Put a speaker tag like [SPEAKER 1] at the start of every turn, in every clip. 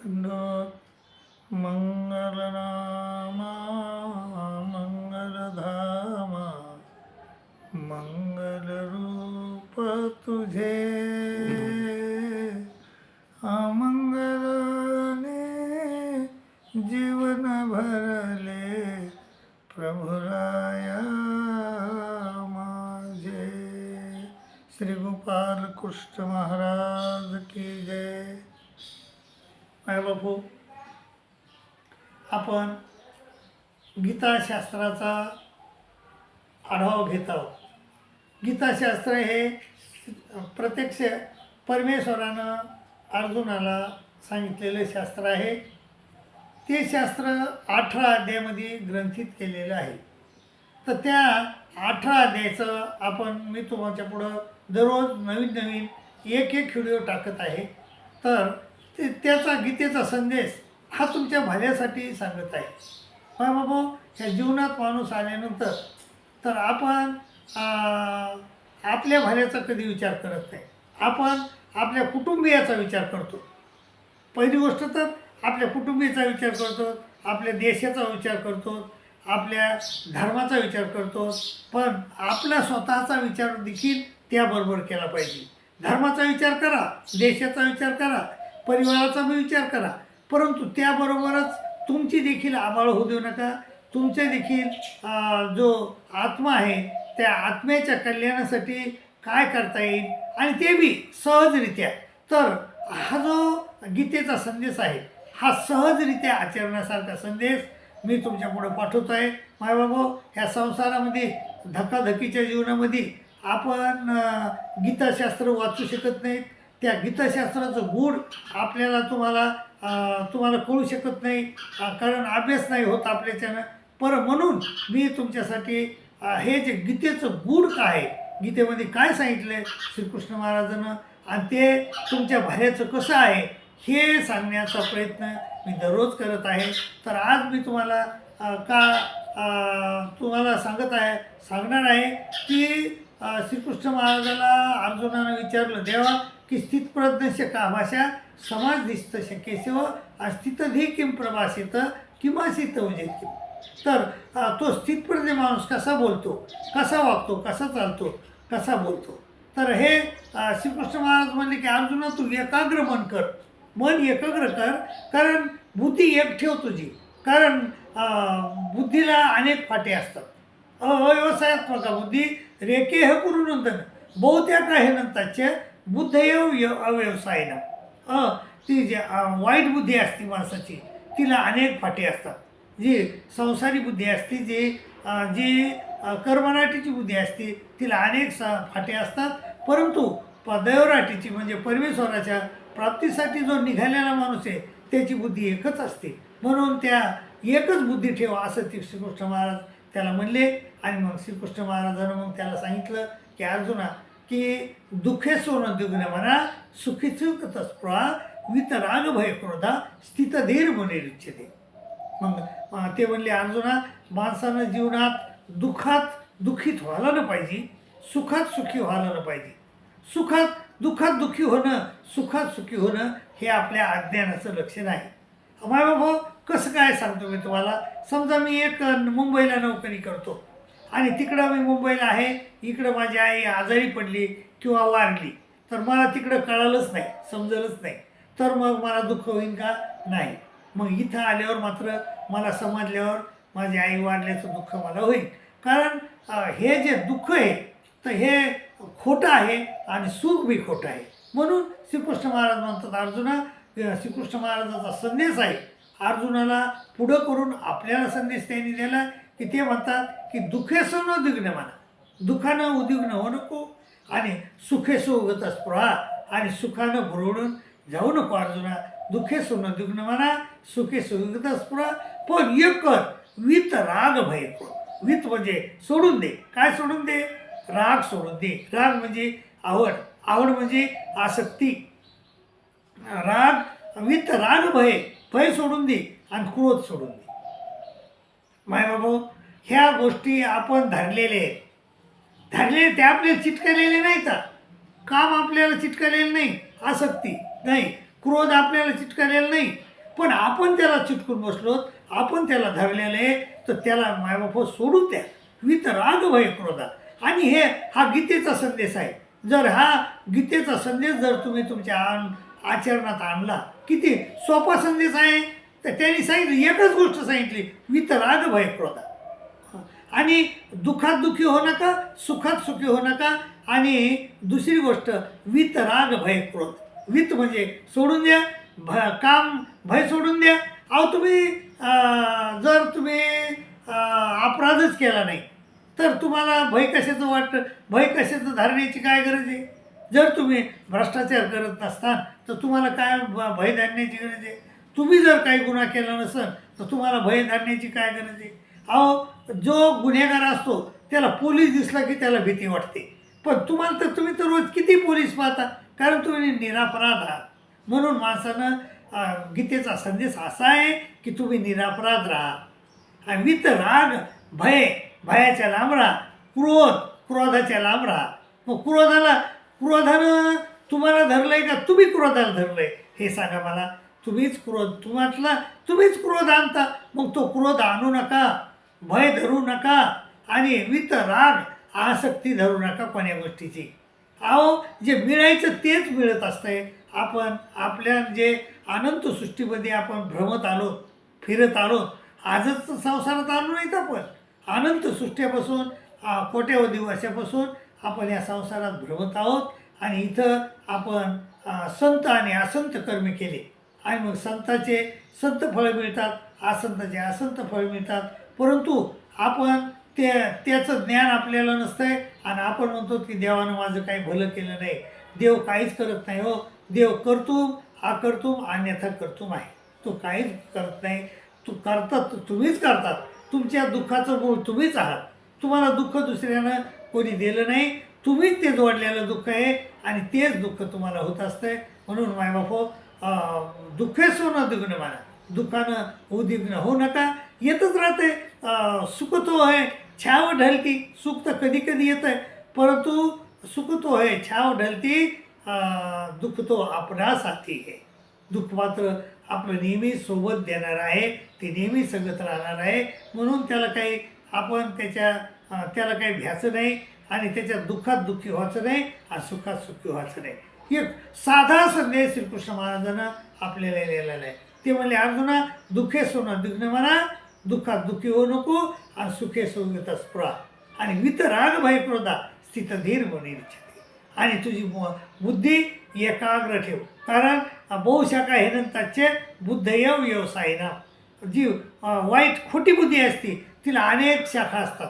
[SPEAKER 1] खंडोत मंगलनामा मंगलधामा मंगलरूप तुझे। अमंगलाने जीवन भरले प्रभुराया माझे। श्री प्रभू. आपण गीताशास्त्राचा आढावा घेत आहोत. गीताशास्त्र हे प्रत्यक्ष परमेश्वरानं अर्जुनाला सांगितलेलं शास्त्र आहे. ते शास्त्र अठरा अध्यायामध्ये ग्रंथित केलेलं आहे. तर त्या अठरा अध्यायाचं आपण मी तुमच्या पुढं दररोज नवीन नवीन एक एक व्हिडिओ टाकत आहे. तर त्याचा गीतेचा संदेश हा तुमच्या भल्यासाठी सांगत आहे. हा बाबा ह्या जीवनात माणूस आल्यानंतर तर आपण आपल्या भल्याचा कधी विचार करत नाही. आपण आपल्या कुटुंबियाचा विचार करतो. पहिली गोष्ट तर आपल्या कुटुंबियाचा विचार करतो आपल्या देशाचा विचार करतो आपल्या धर्माचा विचार करतो पण आपला स्वतःचा विचार देखील त्याबरोबर केला पाहिजे. धर्माचा विचार करा देशाचा विचार करा परिवाराचा मी विचार करा. परंतु त्याबरोबरच तुमची देखील आबाळ होऊ देऊ नका. तुमचे देखील जो आत्मा आहे त्या आत्म्याच्या कल्याणासाठी काय करता येईल? आणि ते बी सहजरित्या. तर हा जो गीतेचा संदेश आहे हा सहजरित्या आचरण्यासारखा संदेश मी तुमच्यापुढं पाठवतो आहे मायबाबा ह्या संसारामध्ये धकाधकीच्या जीवनामध्ये आपण गीताशास्त्र वाचू शकत नाहीत. त्या गीताशास्त्राचं गुण आपल्याला तुम्हाला तुम्हाला कळू शकत नाही कारण अभ्यास नाही होत आपल्याच्यानं पर म्हणून मी तुमच्यासाठी हे जे गीतेचं गुण काय आहे गीतेमध्ये काय सांगितलं आहे श्रीकृष्ण महाराजानं? आणि ते तुमच्या भाऱ्याचं कसं आहे हे सांगण्याचा प्रयत्न मी दररोज करत आहे. तर आज मी तुम्हाला का तुम्हाला सांगत आहे सांगणार आहे की श्रीकृष्ण महाराजाला अर्जुनानं विचारलं देवा की स्थितप्रज्ञस्य का भाषा समाज दिसत शक्यसेव अस्थितधी किम प्रभाषित किमासित म्हणजे किम तर तो स्थितप्रज्ञ माणूस कसा बोलतो? कसा वागतो? कसा चालतो? कसा बोलतो? तर हे श्रीकृष्ण महाराज म्हणले की अर्जुना तू एकाग्र मन कर. मन एकाग्र कर कारण बुद्धी एक ठेव तुझी. कारण बुद्धीला अनेक फाटे असतात. अव्यवसायात्मक बुद्धी रेके हे कुरुनंदन बहुत्याक आहे नंतरचे बुद्ध येऊ अव्यवसायला अ ती जे वाईट बुद्धी असते माणसाची तिला अनेक फाटे असतात. जी संसारी बुद्धी असते जी जी अ, कर्मराटीची बुद्धी असते तिला अनेक स फाटे असतात. परंतु प दैवराटीची म्हणजे परमेश्वराच्या प्राप्तीसाठी जो निघालेला माणूस आहे त्याची बुद्धी एकच असते. म्हणून त्या एकच बुद्धी ठेवा असं ती श्रीकृष्ण महाराज त्याला म्हणले. आणि मग श्रीकृष्ण महाराजानं मग त्याला सांगितलं की अर्जुना की दुःखे सोनं दुग्न म्हणा सुखी सुख वित राग भय क्रोधा स्थित धीर मुनिरिच्छते मग ते म्हणले अर्जुना माणसानं जीवनात दुःखात दुःखीत व्हायला न पाहिजे सुखात सुखी व्हायला न पाहिजे. सुखात दुःखात दुःखी होणं सुखात सुखी होणं हे आपल्या अज्ञानाचं लक्षण आहे. अमाय बाबा कसं काय सांगतो मी तुम्हाला? समजा मी एक मुंबईला नोकरी करतो आणि तिकडं मी मुंबईला आहे इकडं माझी आई आजारी पडली किंवा वारली तर मला तिकडं कळालंच नाही समजलंच नाही. तर मग मला दुःख होईल का? नाही. मग इथं आल्यावर मात्र मला समजल्यावर माझी आई वारल्याचं दुःख मला होईल. कारण हे जे दुःख आहे तर हे खोटं आहे आणि सुख बी खोटं आहे. म्हणून श्रीकृष्ण महाराज म्हणतात अर्जुना श्रीकृष्ण महाराजाचा संदेश आहे. अर्जुनाला पुढं करून आपल्याला संदेश त्यांनी दिला की ते म्हणतात की दुःखेसो न उद्विग्न म्हणा. दुःखानं उद्विग्न होऊ नको आणि सुखेसो उगत स्पृहा आणि सुखानं भुरवडून जाऊ नको अर्जुना. दुःखेसो न उद्विग्न म्हणा सुखेसो उगत स्पृहा. पण एक कर वित राग भय कर. वित म्हणजे सोडून दे. काय सोडून दे? राग सोडून दे. राग म्हणजे आवड. आवड म्हणजे आसक्ती. राग वित राग भय. भय सोडून दे आणि क्रोध सोडून दे. माय बाबू ह्या गोष्टी आपण धरलेले आहेत. धरलेले ते आपल्याला चिटकलेले तर काम आपल्याला चिटकलेलं नाही आसक्ती नाही. क्रोध आपल्याला चिटकलेला नाही. पण आपण त्याला चिटकून बसलो आपण त्याला धरलेलं आहे तर त्याला मायबाप सोडून द्या. वित राग भय क्रोधा. आणि हे हा गीतेचा संदेश आहे. जर हा गीतेचा संदेश जर तुम्ही तुमच्या आचरणात आणला किती सोपा संदेश आहे? तर त्यांनी सांगितलं एकच गोष्ट सांगितली वितराग भय क्रोधा आणि दुःखात दुःखी हो नका सुखात सुखी हो नका आणि दुसरी गोष्ट वितराग भय क्रोध वित म्हणजे सोडून द्या भ काम भय सोडून द्या. अहो तुम्ही जर तुम्ही अपराधच केला नाही तर तुम्हाला भय कशाचं वाटतं? भय कशाचं धारणेची काय गरज आहे? जर तुम्ही भ्रष्टाचार करत नसताल तर तुम्हाला काय भ- भय धरण्याची गरज आहे? तुम्ही जर काही गुन्हा केला नसेल तर तुम्हाला भय धरण्याची काय गरज आहे? अहो जो गुन्हेगार असतो त्याला पोलीस दिसला की त्याला भीती वाटते. पण तुम्हाला तर तुम्ही तर रोज किती पोलीस पाहता? कारण तुम्ही निरापराध आहात. म्हणून माणसानं गीतेचा संदेश असा आहे की तुम्ही निरापराध राहा. आणि तर राग भय भयाच्या लांब राहा. क्रोध क्रोधाच्या लांब राहा. मग क्रोधाला क्रोधानं तुम्हाला धरलंय का? तुम्ही क्रोधाला धरलंय. हे सांगा मला. तुम्हीच क्रोध तुम्हाला तुम्हीच क्रोध आणता. मग तो क्रोध आणू नका भय धरू नका आणि वित राग आसक्ती धरू नका कोण्या गोष्टीची. अहो जे मिळायचं तेच मिळत असतंय. आपण आपल्या जे अनंत सृष्टीमध्ये आपण भ्रमत आलो फिरत आलो आजच तर संसारात आलो नाहीत आपण? अनंत सृष्ट्यापासून कोट्यावधी वर्षापासून आपण या संसारात भ्रमत आहोत आणि इथं आपण संत आणि असंत कर्मी केले. आणि मग संताचे संत फळं मिळतात असंताचे असंत फळं मिळतात. परंतु आपण ते त्याचं ज्ञान आपल्याला नसतंय आणि आपण म्हणतो की देवानं माझं काही भलं केलं नाही. देव काहीच करत नाही हो. देव करतूम हा अन्यथा करतूम आहे. तो काहीच करत नाही. तू करतात तुम्हीच करतात. तुमच्या दुःखाचं मूळ तुम्हीच आहात. तुम्हाला दुःख दुसऱ्यानं कोणी दिलं नाही तुम्हीच ते जोडलेलं दुःख आहे आणि तेच दुःख तुम्हाला होत असतंय. म्हणून मायबापो दुःखे सोनं दुग्न मला. दुःखानं उद्विग्न होऊ नका. येतच राहते सुख तो आहे छाव ढलती. सुख तर कधी कधी येतं आहे परंतु सुख तो आहे छाव ढलती. दुःख तो आपणा साथी आहे दुःख मात्र आपलं नेहमी सोबत देणार आहे. ते नेहमी संगत राहणार आहे. म्हणून त्याला काही आपण त्याच्या त्याला काही भ्यायचं नाही आणि त्याच्या दुःखात दुःखी व्हायचं नाही आणि सुखात सुखी व्हायचं नाही. एक साधा संदेश श्रीकृष्ण महाराजांना आपल्याला लिहिलेला आहे. ते म्हणले अर्जुना दुःखे सोनं दुग्न म्हणा दुःखात दुःखी होऊ नको आणि सुखे सोंगत स्पृहा आणि वितराग भय क्रोधा स्थित धीर म्हणून आणि तुझी बुद्धी एकाग्र ठेव. कारण बहुशाखा हेनंताचे बुद्धयव व्यवसाय ना जी वाईट खोटी बुद्धी असते तिला अनेक शाखा असतात.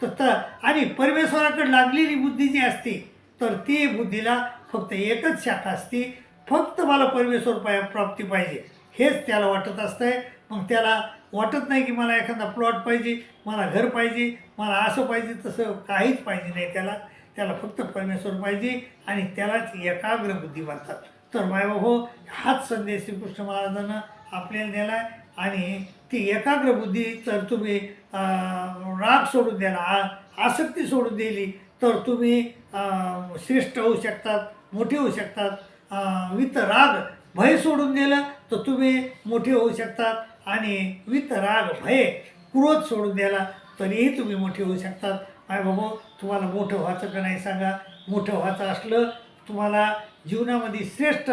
[SPEAKER 1] तर तर आणि परमेश्वराकडे लागलेली बुद्धी जी असते तर ती बुद्धीला फक्त एकच शाखा असते फक्त मला परमेश्वर पाय प्राप्ती पाहिजे. हेच त्याला वाटत असतंय. मग त्याला वाटत नाही की मला एखादा प्लॉट पाहिजे मला घर पाहिजे मला असं पाहिजे तसं काहीच पाहिजे नाही त्याला. त्याला फक्त परमेश्वर पाहिजे आणि त्यालाच एकाग्र बुद्धी म्हणतात. तर मायबा हो हाच संदेश श्रीकृष्ण महाराजांना आपल्याला दिला आहे आणि ती एकाग्र बुद्धी तर तुम्ही राग सोडून द्याला आ आसक्ती सोडून दिली तर तुम्ही श्रेष्ठ होऊ शकतात मोठे होऊ शकतात. वित राग भय सोडून दिलं तर तुम्ही मोठे होऊ शकतात. आणि वित राग भय क्रोध सोडून द्याला तरीही तुम्ही मोठे होऊ शकतात. माय बाबा तुम्हाला मोठं व्हायचं का नाही सांगा. मोठं व्हायचं असलं तुम्हाला जीवनामध्ये श्रेष्ठ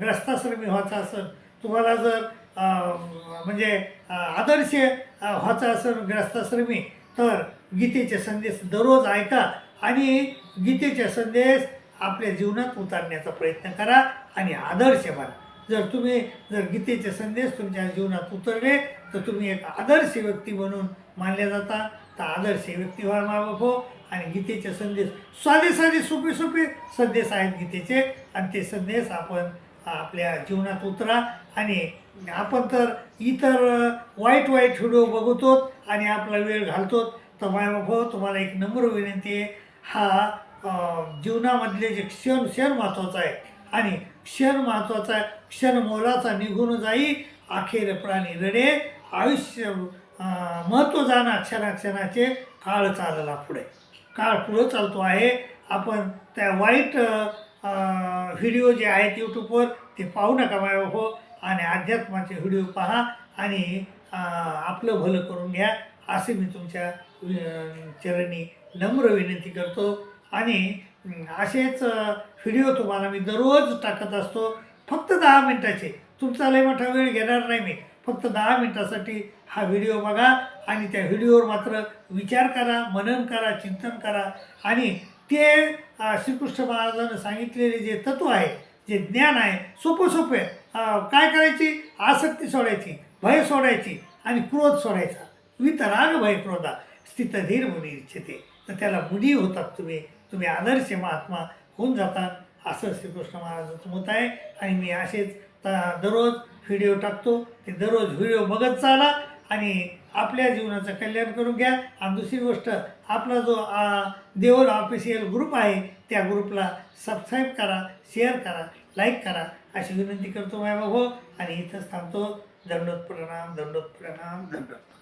[SPEAKER 1] ग्रस्ताश्रमी व्हायचं असेल तुम्हाला जर म्हणजे आदर्श व्हायचा व्हायचं असेल तर गीतेचे संदेश दररोज ऐका आणि गीतेचे संदेश आपल्या जीवनात उतारण्याचा प्रयत्न करा आणि आदर्श बना. जर तुम्ही जर गीतेचे संदेश तुमच्या जीवनात उतरले तर तुम्ही एक आदर्श व्यक्ती म्हणून मानल्या जाता. तर आदर्श व्यक्ती व्हा माबाप हो आणि गीतेचे संदेश साधे साधे सोपे सोपे संदेश आहेत गीतेचे. आणि ते संदेश आपण आपल्या जीवनात उतरा आणि म्हणजे आपण तर इतर वाईट वाईट व्हिडिओ बघतो आणि आपला वेळ घालतो तर मायबाप तुम्हाला एक नम्र विनंती आहे. हा जीवनामधले जे क्षण क्षण महत्त्वाचा आहे. आणि क्षण महत्त्वाचा आहे क्षण मोलाचा निघून जाई अखेर प्राणी रडे आयुष्य महत्त्व जाणार क्षणाक्षणाचे काळ चालला पुढे. काळ पुढं चालतो आहे. आपण त्या वाईट व्हिडिओ जे आहेत यूट्यूबवर ते पाहू नका माय हो आणि अध्यात्माचे व्हिडिओ पहा आणि आपलं भलं करून घ्या असे मी तुमच्या चरणी नम्र विनंती करतो. आणि असेच व्हिडिओ तुम्हाला मी दररोज टाकत असतो. फक्त दहा मिनटाचे. तुमचा लय मोठा वेळ घेणार नाही मी. फक्त दहा मिनटासाठी हा व्हिडिओ बघा आणि त्या व्हिडिओवर मात्र विचार करा मनन करा चिंतन करा. आणि ते श्रीकृष्ण महाराजांनी सांगितलेले जे तत्व आहे जे ज्ञान आहे सोपं सोपे काय करायची? आसक्ती सोडायची भय सोडायची आणि क्रोध सोडायचा. वितराग भय क्रोधा स्थितधीर मुनी इच्छिते. तर त्याला मुनी होतात तुम्ही. तुम्ही आदर्श महात्मा होऊन जातात. असं श्रीकृष्ण महाराजांचं मत आहे. आणि मी असेच त- दररोज व्हिडिओ टाकतो. ते दररोज व्हिडिओ बघत चाला आणि आपल्या जीवनाचं कल्याण करून घ्या. आणि दुसरी गोष्ट आपला जो आ, देवल ऑफिशियल ग्रुप आहे त्या ग्रुपला सबस्क्राईब करा शेअर करा लाईक करा. अशी विनंती करतो माय हो. आणि इथंच थांबतो. दंडोत प्रणाम दंडोत प्रणाम दंडोत